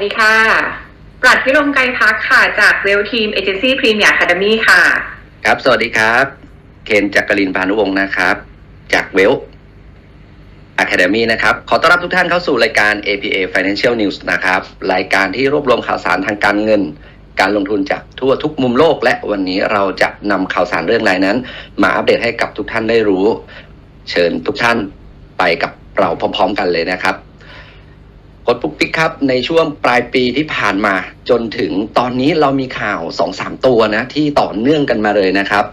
วัสดีค่ะ ปรัชพิรมไกรพักค่ะ จากเวลทีมเอเจนซี่พรีเมียร์คาเดมี่ค่ะ ครับ สวัสดีครับ เคนจักรินพานุวงศ์นะครับ จากเวล Academy นะครับ ขอต้อนรับทุกท่านเข้าสู่รายการ APA Financial News นะครับ รายการที่รวบรวมข่าวสารทางการเงิน การลงทุนจากทั่วทุกมุมโลก และวันนี้เราจะนำข่าวสารเรื่องรายนั้น มาอัปเดตให้กับทุกท่านได้รู้ เชิญทุกท่านไปกับเราพร้อม ๆ กันเลยนะครับ กดปุ๊กปิ๊กครับในช่วงปลายปีที่ผ่านมา จนถึงตอนนี้เรามีข่าว2อสามตัวนะที่ต่อเนื่องกันมาเลยนะครับ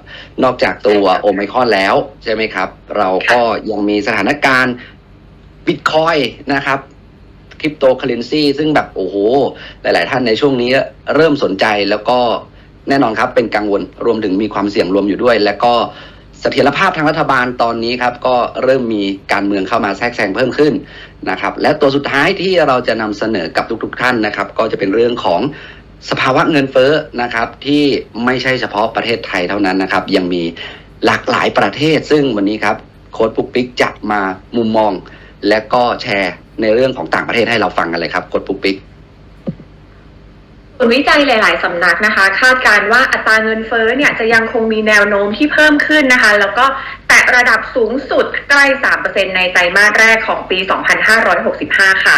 นอกจากตัวใช่ครับโอไมครอนแล้วใช่ไหมครับ เราก็ยังมีสถานการณ์บิตคอยนะครับคริปโตเคอเรนซีซึ่งแบบโอ้โห หลาย ๆ ท่านในช่วงนี้เริ่มสนใจแล้วก็แน่นอนครับเป็นกังวลรวมถึงมีความเสี่ยงรวมอยู่ด้วย และก็ เสถียรภาพทางรัฐบาลตอนนี้ครับก็เริ่มมีการเมืองเข้ามาแทรกแซงเพิ่มขึ้นนะครับ และตัวสุดท้ายที่เราจะนำเสนอกับทุก ๆ ท่านนะครับ ก็จะเป็นเรื่องของสภาวะเงินเฟ้อนะครับที่ไม่ใช่เฉพาะประเทศไทยเท่านั้นนะครับ ยังมีหลากหลายประเทศ ซึ่งวันนี้ครับโค้ดปุ๊กปิ๊กจะมามุมมอง และก็แชร์ในเรื่องของต่างประเทศให้เราฟังกันเลยครับโค้ดปุ๊กปิ๊ก ศูนย์วิจัยหลาย ๆ สำนักนะคะ คาดการว่าอัตราเงินเฟ้อเนี่ยจะยังคงมีแนวโน้มที่เพิ่มขึ้นนะคะ แล้วก็แตะระดับสูงสุดใกล้ 3%ในไตรมาสแรกของปี 2565 ค่ะ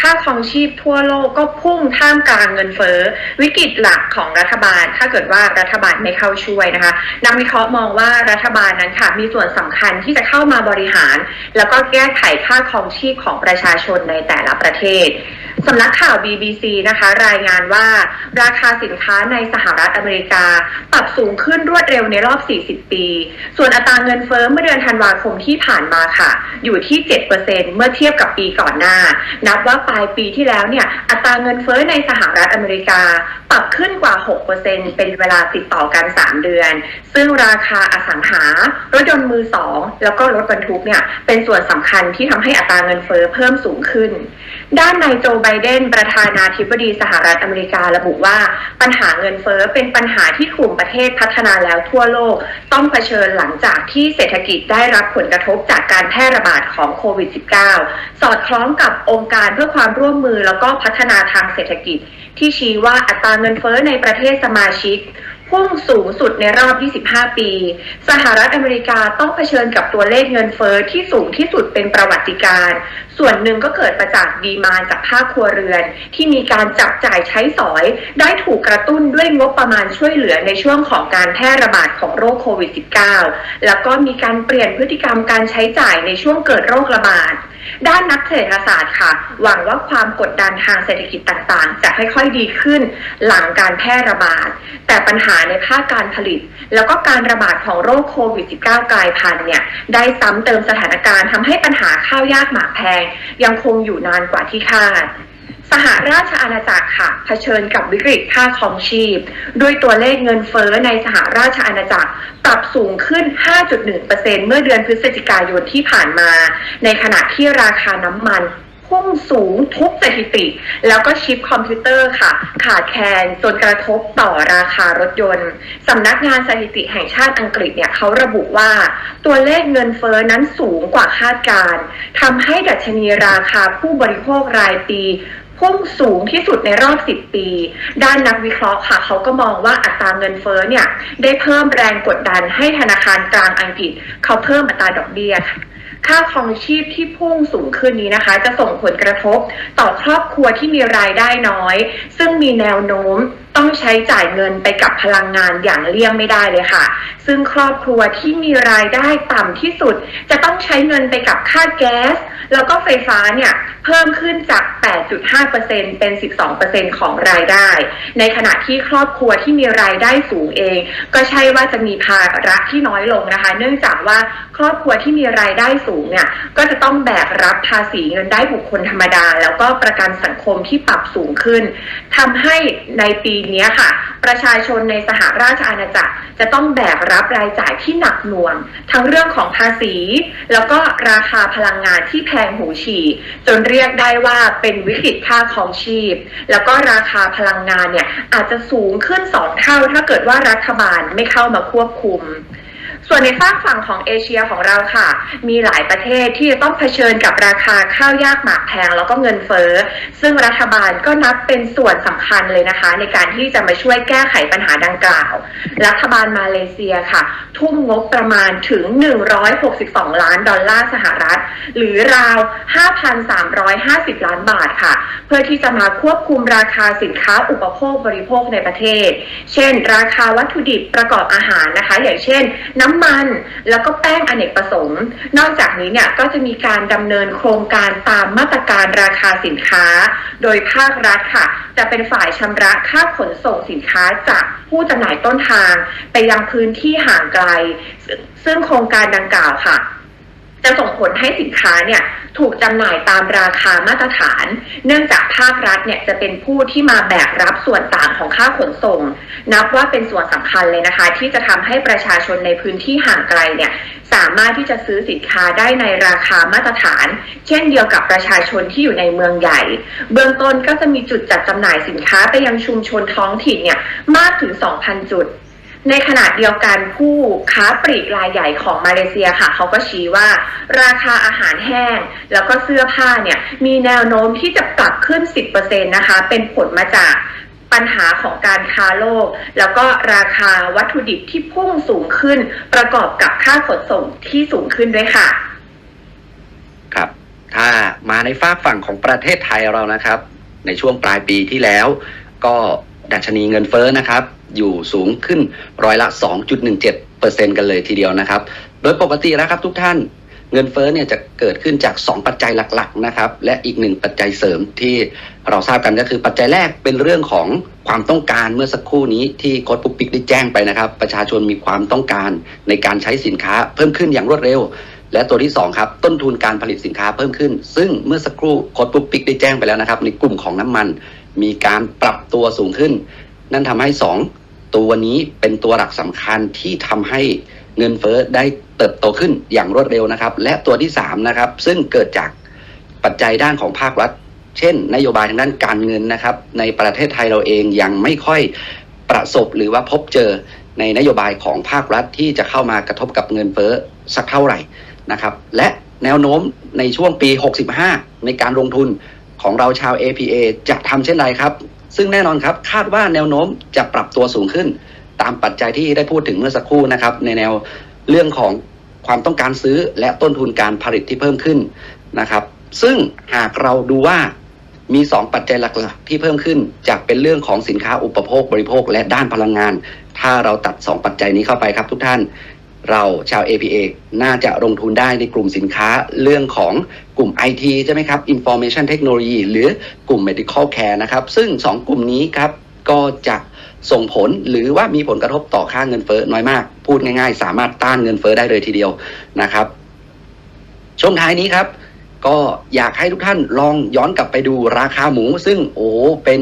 ค่าครองชีพทั่วโลกก็พุ่งท่ามกลางเงินเฟ้อ วิกฤตหลักของรัฐบาล ถ้าเกิดว่ารัฐบาลไม่เข้าช่วยนะคะนักวิเคราะห์มองว่ารัฐบาลนั้นค่ะมีส่วนสำคัญที่จะเข้ามาบริหาร แล้วก็แก้ไขค่าครองชีพของประชาชนในแต่ละประเทศ สำนักข่าว BBC นะคะ รายงานว่า ราคาสินค้าในสหรัฐอเมริกา ปรับสูงขึ้นรวดเร็วในรอบ 40 ปี ส่วนอัตราเงินเฟ้อเมื่อเดือนธันวาคมที่ผ่านมาค่ะ อยู่ที่ 7%เมื่อเทียบกับปีก่อนหน้า นับว่าปลายปีที่แล้วเนี่ย อัตราเงินเฟ้อในสหรัฐอเมริกาปรับขึ้นกว่า 6%เป็นเวลาติดต่อกัน 3 เดือน ซึ่งราคาอสังหารถยนต์มือสองแล้วก็รถบรรทุกเนี่ยเป็นส่วนสำคัญที่ทำให้อัตราเงินเฟ้อเพิ่มสูงขึ้น ด้านนายโจไบเดน ประธานาธิบดีสหรัฐอเมริการะบุว่า ปัญหาเงินเฟ้อเป็นปัญหาที่กลุ่มประเทศพัฒนาแล้วทั่วโลก ต้องเผชิญหลังจากที่เศรษฐกิจได้รับผลกระทบจากการแพร่ระบาดของโควิด -19 สอดคล้องกับองค์การเพื่อความร่วมมือแล้วก็พัฒนาทางเศรษฐกิจ ที่ชี้ว่าอัตราเงินเฟ้อในประเทศสมาชิก พุ่งสูงสุดในรอบ 25 ปี สหรัฐอเมริกาต้องเผชิญกับตัวเลขเงินเฟอ้อที่สูงที่สุดเป็นประวัติการ ส่วนหนึ่งก็เกิดมาจากดีมานจากภาคครัวเรือน ที่มีการจับจ่ายใช้สอย ได้ถูกกระตุ้นด้วยงบประมาณช่วยเหลือในช่วงของการแพร่ระบาดของโรคโควิด -19 แล้วก็มีการเปลี่ยนพฤติกรรมการใช้จ่ายในช่วงเกิดโรคระบาดด้านนักเศรษฐศาสตร์ค่ะ หวังว่าความกดดันทางเศรษฐกิจต่างๆ จะค่อยๆดีขึ้น หลังการแพร่ระบาด แต่ปัญหาในภาคการผลิต แล้วก็การระบาดของโรคโควิด -19 กลายพันธุ์เนี่ยได้ซ้ำเติมสถานการณ์ทำให้ปัญหาข้าวยากหมากแพง ยังคงอยู่นานกว่าที่คาดสหราชอาณาจักรค่ะเผชิญกับวิกฤตค่าครองชีพ ด้วยตัวเลขเงินเฟ้อในสหราชอาณาจักรปรับสูงขึ้น 5.1%เมื่อเดือนพฤศจิกายนที่ผ่านมา ในขณะที่ราคาน้ำมัน พุ่งสูงทุกสถิติ แล้วก็ชิปคอมพิวเตอร์ค่ะ ขาดแคลนจนกระทบต่อราคารถยนต์สำนักงานสถิติแห่งชาติอังกฤษเนี่ยเขาระบุว่า ตัวเลขเงินเฟ้อนั้นสูงกว่าคาดการณ์ทำให้ดัชนีราคาผู้บริโภครายปีพุ่งสูงที่สุดในรอบ 10 ปี ด้านนักวิเคราะห์ค่ะเขาก็มองว่าอัตราเงินเฟ้อเนี่ย ได้เพิ่มแรงกดดันให้ธนาคารกลางอังกฤษ เขาเพิ่มอัตราดอกเบี้ยค่ะ ค่าครองชีพที่พุ่งสูงขึ้นนี้นะคะ จะส่งผลกระทบต่อครอบครัวที่มีรายได้น้อย ซึ่งมีแนวโน้มต้องใช้จ่ายเงินไปกับพลังงานอย่างเลี่ยงไม่ได้เลยค่ะ ซึ่งครอบครัวที่มีรายได้ต่ำที่สุด จะต้องใช้เงินไปกับค่าแก๊ส แล้วก็ไฟฟ้าเนี่ย เพิ่มขึ้นจาก 8.5%เป็น 12%ของรายได้ ในขณะที่ครอบครัวที่มีรายได้สูงเอง ก็ใช่ว่าจะมีภาระที่น้อยลงนะคะ เนื่องจากว่าครอบครัวที่มีรายได้สูงเนี่ยก็จะต้องแบกรับภาษีเงินได้บุคคลธรรมดา แล้วก็ประกันสังคมที่ปรับสูงขึ้นทำให้ในปีนี้ค่ะ ประชาชนในสหราชอาณาจักร จะต้องแบกรับรายจ่ายที่หนักหน่วง ทั้งเรื่องของภาษี แล้วก็ราคาพลังงานที่แพงหูฉี่จนเรีียกได้ว่าเป็นวิกฤตค่าครองชีพ แล้วก็ราคาพลังงานเนี่ยอาจจะสูงขึ้นสองเท่าถ้าเกิดว่ารัฐบาลไม่เข้ามาควบคุม ส่วนในฝากฝั่งของเอเชียของเราค่ะ มีหลายประเทศที่ต้องเผชิญกับราคาข้าวยากหมากแพงแล้วก็เงินเฟ้อ ซึ่งรัฐบาลก็นับเป็นส่วนสำคัญเลยนะคะ ในการที่จะมาช่วยแก้ไขปัญหาดังกล่าว รัฐบาลมาเลเซียค่ะ ทุ่มงบประมาณถึง 162 ล้านดอลลาร์สหรัฐ หรือราว 5,350 ล้านบาทค่ะ เพื่อที่จะมาควบคุมราคาสินค้าอุปโภคบริโภคในประเทศ เช่น ราคาวัตถุดิบประกอบอาหารนะคะ อย่างเช่นน้ำมัน แล้วก็แป้งอเนกประสงค์ นอกจากนี้เนี่ยก็จะมีการดำเนินโครงการตามมาตรการราคาสินค้า โดยภาครัฐค่ะ จะเป็นฝ่ายชำระค่าขนส่งสินค้าจากผู้จำหน่ายต้นทาง ไปยังพื้นที่ห่างไกล ซึ่งซึ่งโครงการดังกล่าวค่ะ จะส่งผลให้สินค้าเนี่ยถูกจำหน่ายตามราคามาตรฐาน เนื่องจากภาครัฐเนี่ยจะเป็นผู้ที่มาแบกรับส่วนต่างของค่าขนส่ง นับว่าเป็นส่วนสำคัญเลยนะคะ ที่จะทำให้ประชาชนในพื้นที่ห่างไกลเนี่ยสามารถที่จะซื้อสินค้าได้ในราคามาตรฐาน เช่นเดียวกับประชาชนที่อยู่ในเมืองใหญ่ เบื้องต้นก็จะมีจุดจัดจำหน่ายสินค้าไปยังชุมชนท้องถิ่นเนี่ยมากถึง 2,000 จุด ในขณะเดียวกันผู้ค้าปลีกรายใหญ่ของมาเลเซียค่ะ เขาก็ชี้ว่าราคาอาหารแห้ง แล้วก็เสื้อผ้าเนี่ยมีแนวโน้มที่จะปรับขึ้น 10%นะคะ เป็นผลมาจากปัญหาของการค้าโลก แล้วก็ราคาวัตถุดิบที่พุ่งสูงขึ้น ประกอบกับค่าขนส่งที่สูงขึ้นด้วยค่ะ ครับ ถ้ามาในฝากฝั่งของประเทศไทยเรานะครับ ในช่วงปลายปีที่แล้ว ก็ดัชนีเงินเฟ้อนะครับ อยู่สูงขึ้นร้อยละ 2.17%กันเลยทีเดียวนะครับ โดยปกติแล้วครับทุกท่านเงินเฟ้อเนี่ยจะเกิดขึ้นจาก 2 ปัจจัยหลักๆนะครับ และอีกหนึ่งปัจจัยเสริมที่เราทราบกันก็คือปัจจัยแรกเป็นเรื่องของความต้องการเมื่อสักครู่นี้ที่โค้ดปุ๊กปิ๊กได้แจ้งไปนะครับ ประชาชนมีความต้องการในการใช้สินค้าเพิ่มขึ้นอย่างรวดเร็ว และตัวที่2ครับต้นทุนการผลิตสินค้าเพิ่มขึ้น ซึ่งเมื่อสักครู่โค้ดปุ๊กปิ๊กได้แจ้งไปแล้วนะครับ ในกลุ่มของน้ำมัน มีการปรับตัวสูงขึ้น นั่นทำให้ 2 ตัวนี้เป็นตัวหลักสำคัญที่ทำให้เงินเฟ้อได้เติบโตขึ้นอย่างรวดเร็วนะครับ และตัวที่3นะครับซึ่งเกิดจากปัจจัยด้านของภาครัฐ เช่น นโยบายทางด้านการเงินนะครับ ในประเทศไทยเราเองยังไม่ค่อยประสบหรือว่าพบเจอในนโยบายของภาครัฐที่จะเข้ามากระทบกับเงินเฟ้อสักเท่าไหร่นะครับ และแนวโน้มในช่วงปี 65 ในการลงทุนของเราชาว APA จะทำเช่นไรครับ ซึ่งแน่นอนครับคาดว่าแนวโน้มจะปรับตัวสูงขึ้น ตามปัจจัยที่ได้พูดถึงเมื่อสักครู่นะครับ ในแนวเรื่องของความต้องการซื้อและต้นทุนการผลิตที่เพิ่มขึ้นนะครับ ซึ่งหากเราดูว่ามี 2 ปัจจัยหลักๆ ที่เพิ่มขึ้นจะเป็นเรื่องของสินค้าอุปโภคบริโภค และด้านพลังงาน ถ้าเราตัด 2 ปัจจัยนี้เข้าไปครับทุกท่าน เราชาว APA น่าจะลงทุนได้ในกลุ่มสินค้าเรื่องของกลุ่ม IT ใช่ไหมครับ Information Technology หรือกลุ่ม Medical Care นะครับ ซึ่ง 2 กลุ่มนี้ครับ ก็จะส่งผลหรือว่ามีผลกระทบต่อค่าเงินเฟ้อน้อยมาก พูดง่ายๆ สามารถต้านเงินเฟ้อได้เลยทีเดียวนะครับ ช่วงท้ายนี้ครับ ก็อยากให้ทุกท่านลองย้อนกลับไปดูราคาหมู ซึ่งโอ้เป็น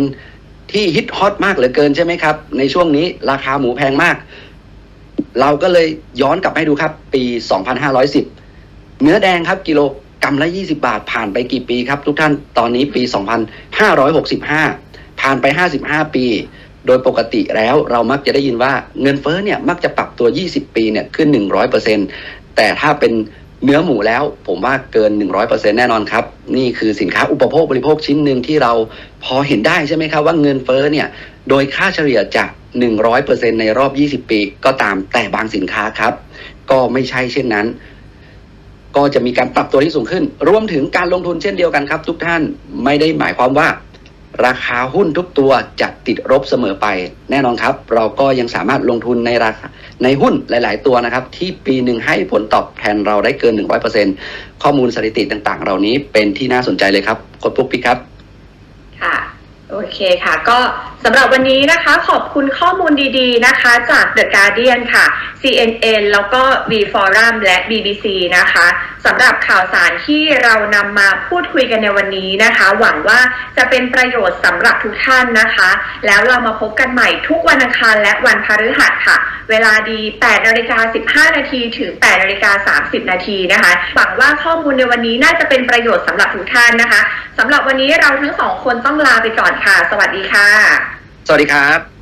ที่ฮิตฮอตมากเหลือเกินใช่ไหมครับ ในช่วงนี้ราคาหมูแพงมาก เราก็เลยย้อนกลับให้ดูครับ ปี 2510 เนื้อแดงครับกิโลกรัมละ 20 บาทผ่านไปกี่ปีครับ ทุกท่านตอนนี้ปี 2565 ผ่านไป 55 ปี โดยปกติแล้วเรามักจะได้ยินว่าเงินเฟ้อเนี่ยมักจะปรับตัว 20 ปีเนี่ยขึ้น 100%แต่ถ้าเป็น เนื้อหมูแล้วผมว่าเกิน 100%แน่นอนครับ นี่คือสินค้าอุปโภคบริโภคชิ้นหนึ่งที่เราพอเห็นได้ใช่ไหมครับ ว่าเงินเฟ้อเนี่ย โดยค่าเฉลี่ยจาก100%ในรอบ 20 ปีก็ตามแต่บางสินค้าครับ ก็ไม่ใช่เช่นนั้น ก็จะมีการปรับตัวที่สูงขึ้น รวมถึงการลงทุนเช่นเดียวกันครับ ทุกท่านไม่ได้หมายความว่า ราคาหุ้นทุกตัวจะติดลบเสมอไป แน่นอนครับ เราก็ยังสามารถลงทุนในราคาในหุ้นหลาย ๆ ตัวนะครับ ที่ปีหนึ่งให้ผลตอบแทนเราได้เกิน 100%ข้อมูลสถิติต่าง ๆ เหล่านี้เป็นที่น่าสนใจเลยครับกดปุ๊กปิ๊กครับ ค่ะ โอเคค่ะ ก็สำหรับวันนี้นะคะขอบคุณข้อมูลดีๆนะคะ จาก The Guardian ค่ะ CNN แล้วก็ V Forum และ BBC นะคะสำหรับข่าวสารที่เรานำมาพูดคุยกันในวันนี้นะคะ หวังว่าจะเป็นประโยชน์สำหรับทุกท่านนะคะ แล้วเรามาพบกันใหม่ทุกวันอังคารและวันพฤหัสค่ะ เวลาดี8นาฬิกา15 นาทีถึง8นาฬิกา30 นาทีนะคะ หวังว่าข้อมูลในวันนี้น่าจะเป็นประโยชน์สำหรับทุกท่านนะคะ สำหรับวันนี้เราทั้งสองคนต้องลาไปก่อนค่ะ สวัสดีค่ะ สวัสดีครับ